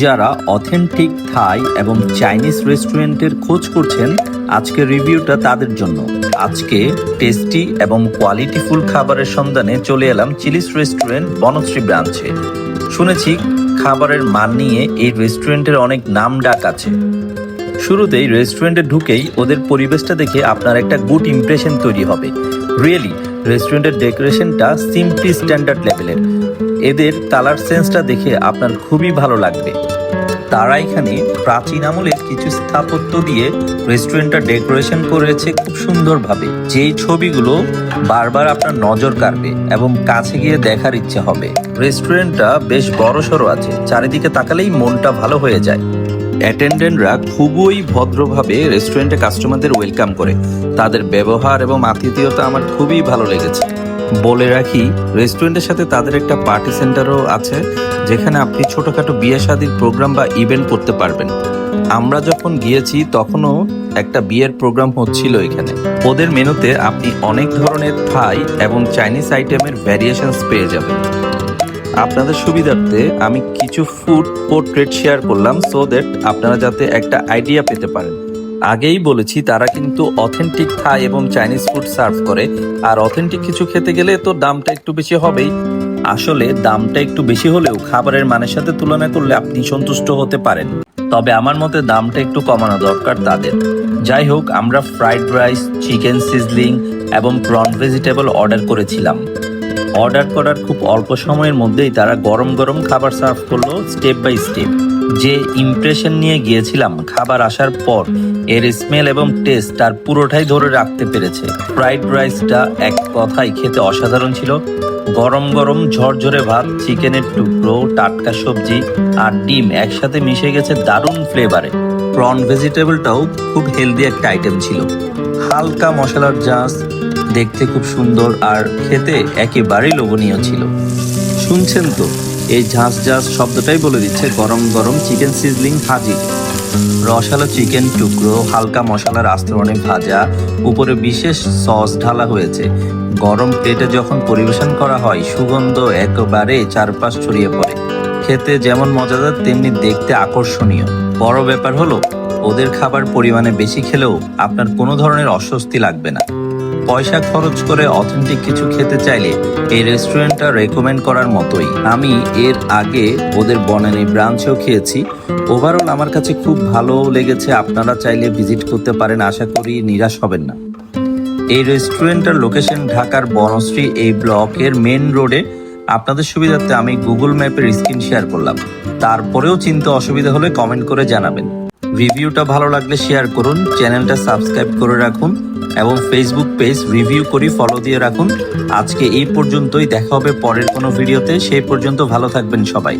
যারা অথেন্টিক থাই এবং চাইনিজ রেস্টুরেন্টের খোঁজ করছেন, আজকের রিভিউটা তাদের জন্য। আজকে টেস্টি এবং কোয়ালিটিফুল খাবারের সন্ধানে চলে এলাম চিলিস রেস্টুরেন্ট বনশ্রী ব্রাঞ্চে। শুনেছি খাবারের মান নিয়ে এই রেস্টুরেন্টের অনেক নাম ডাক আছে। শুরুতেই রেস্টুরেন্টে ঢুকেই ওদের পরিবেশটা দেখে আপনার একটা গুড ইমপ্রেশন তৈরি হবে। রিয়েলি রেস্টুরেন্টের ডেকোরেশনটা সিম্পলি স্ট্যান্ডার্ড লেভেলের। এদের কালার সেন্সটা দেখে আপনার খুবই ভালো লাগবে। তারা এখানে প্রাচীন আমলের কিছু স্থাপত্য দিয়ে রেস্টুরেন্টটা ডেকোরেশন করেছে খুব সুন্দরভাবে। যেই ছবিগুলো বারবার আপনার নজর কাড়বে এবং কাছে গিয়ে দেখার ইচ্ছে হবে। রেস্টুরেন্টটা বেশ বড়সড় আছে, চারিদিকে তাকালেই মনটা ভালো হয়ে যায়। অ্যাটেন্ডেন্টরা খুবই ভদ্রভাবে রেস্টুরেন্টে কাস্টমারদের ওয়েলকাম করে। তাদের ব্যবহার এবং আতিথেয়তা আমার খুবই ভালো লেগেছে। বলে রাখি, রেস্টুরেন্টের সাথে তাদের একটা পার্টি সেন্টারও আছে, যেখানে আপনি ছোটখাটো বিয়ে শাদির প্রোগ্রাম বা ইভেন্ট করতে পারবেন। আমরা যখন গিয়েছি, তখনও একটা বিয়ের প্রোগ্রাম হচ্ছিল এখানে। ওদের মেনুতে আপনি অনেক ধরনের থাই এবং চাইনিজ আইটেমের ভ্যারিয়েশনস পেয়ে যাবেন। আপনাদের সুবিধার্থে আমি কিছু ফুড পোর্ট্রেট শেয়ার করলাম সো দ্যাট আপনারা যাতে একটা আইডিয়া পেতে পারেন। আগেই বলেছি, তারা কিন্তু অথেন্টিক থাই এবং চাইনিজ ফুড সার্ভ করে। আর অথেন্টিক কিছু খেতে গেলে তো দামটা একটু বেশি হবেই। আসলে দামটা একটু বেশি হলেও খাবারের মানের সাথে তুলনা করলে আপনি সন্তুষ্ট হতে পারেন। তবে আমার মতে দামটা একটু কমানো দরকার তাদের। যাই হোক, আমরা ফ্রাইড রাইস চিকেন সিজলিং এবং প্রন ভেজিটেবল অর্ডার করেছিলাম। অর্ডার করার খুব অল্প সময়ের মধ্যেই তারা গরম গরম খাবার সার্ভ করল স্টেপ বাই স্টেপ। যে ইমপ্রেশন নিয়ে গিয়েছিলাম, খাবার আসার পর এর স্মেল এবং টেস্ট তার পুরোটাই ধরে রাখতে পেরেছে। ফ্রাইড রাইসটা এক কথায় খেতে অসাধারণ ছিল। গরম গরম ঝরঝরে ভাত, চিকেনের টুকরো, টাটকা সবজি আর ডিম একসাথে মিশে গেছে দারুণ ফ্লেভারে প্রন ভেজিটেবলটাও খুব হেলদি একটা আইটেম ছিল। হালকা মশলার জাঁস দেখতে খুব সুন্দর আর খেতে একেবারেই লোভনীয় ছিল। শুনছেন তো, এই ঝাঁস ঝাঁস শব্দটাই বলে দিচ্ছে গরম গরম চিকেন সিজলিং হাজির রসালো চিকেন টুকরো, হালকা মশলার আস্তরণে ভাজা, উপরে বিশেষ সস ঢালা হয়েছে। গরম প্লেটে যখন পরিবেশন করা হয়, সুগন্ধ একেবারে চারপাশ ছড়িয়ে পড়ে। খেতে যেমন মজাদার, তেমনি দেখতে আকর্ষণীয়। বড় ব্যাপার হলো, ওদের খাবার পরিমাণে বেশি খেলেও আপনার কোনো ধরনের অস্বস্তি লাগবে না। পয়সা খরচ করে অথেন্টিক কিছু খেতে চাইলে এই রেস্টুরেন্টটা রেকমেন্ড করার মতোই। আমি এর আগে ওদের বনানী ব্রাঞ্চেও খেয়েছি। ওভারঅল আমার কাছে খুব ভালো লেগেছে। আপনারা চাইলে ভিজিট করতে পারেন। আশা করি নিরাশ হবেন না। এই রেস্টুরেন্টের লোকেশন ঢাকার বনশ্রী এই ব্লকের মেন রোডে আপনাদের সুবিধার্থে আমি গুগল ম্যাপের স্ক্রিন শেয়ার করলাম। তারপরেও চিন্তা অসুবিধা হলে কমেন্ট করে জানাবেন। রিভিউটা ভালো লাগলে শেয়ার করুন। চ্যানেলটা সাবস্ক্রাইব করে রাখুন। এবং ফেসবুক পেজ রিভিউ করি ফলো দিয়ে রাখুন। আজকে এই পর্যন্তই, দেখা হবে পরের কোনো ভিডিওতে সেই পর্যন্ত ভালো থাকবেন সবাই।